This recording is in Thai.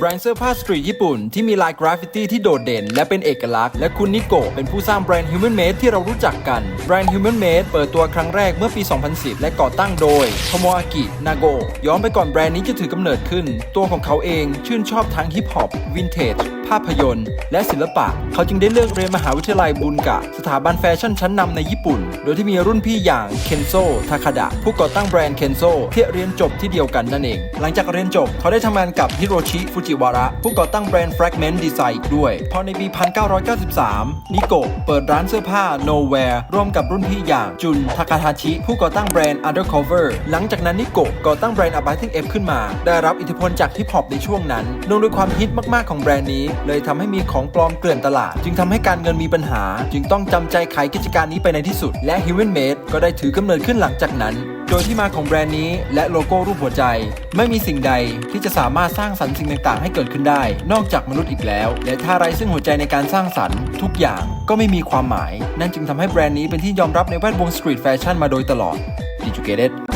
แบรนด์เสื้อผ้าสตรีทญี่ปุ่นที่มีลายกราฟฟิตี้ที่โดดเด่น และเป็นเอกลักษณ์ และคุณนิโกะเป็นผู้สร้างแบรนด์ Human Made ที่เรารู้จักกัน แบรนด์ Human Made เปิดตัวครั้งแรกเมื่อปี 2010 และก่อตั้งโดยโทโมอากินาโกะย้อนไปก่อนแบรนด์นี้จะถือกำเนิดขึ้น ตัวของเขาเองชื่นชอบทั้งฮิปฮอปวินเทจ ภาพยนตร์ และศิลปะ เขาจึงได้เลือกเรียนมหาวิทยาลัยบุนกะ สถาบันแฟชั่นชั้นนำในญี่ปุ่น โดยที่มีรุ่นพี่อย่างเคนโซทาคาดะผู้ก่อตั้งแบรนด์เคนโซที่เรียนจบที่เดียวกันนั่นเอง หลังจากเรียนจบเขาได้ทำงานกับฮิโรชิฟูจิวาระผู้ก่อตั้งแบรนด์ Fragment Design อีกด้วย พอในปี 1993 นิโกะเปิดร้านเสื้อผ้า Nowhere ร่วมกับรุ่นพี่อย่างจุนทาคาทาชิผู้ก่อตั้งแบรนด์ Undercover หลังจากนั้นนิโกะก่อตั้งแบรนด์ Abating F ขึ้นมา ได้รับอิทธิพลจากฮิปฮอปในช่วงนั้นเนื่องด้วยความฮิตมากๆของแบรนด์นี้เลยทำให้มีของปลอมเกลื่อนตลาด จึงทำให้การเงินมีปัญหา จึงต้องจำใจขายกิจการนี้ไปในที่สุด และ Human Made ก็ได้ถือกำเนิดขึ้นหลังจากนั้น โดยที่มาของแบรนด์นี้และโลโก้รูปหัวใจ ไม่มีสิ่งใดที่จะสามารถสร้างสรรค์สิ่งต่างๆ ให้เกิดขึ้นได้ นอกจากมนุษย์อีกแล้ว และถ้าไร้ซึ่งหัวใจในการสร้างสรรค์ทุกอย่างก็ไม่มีความหมาย นั่นจึงทำให้แบรนด์นี้เป็นที่ยอมรับในแวดวงสตรีทแฟชั่นมาโดยตลอด Did you get it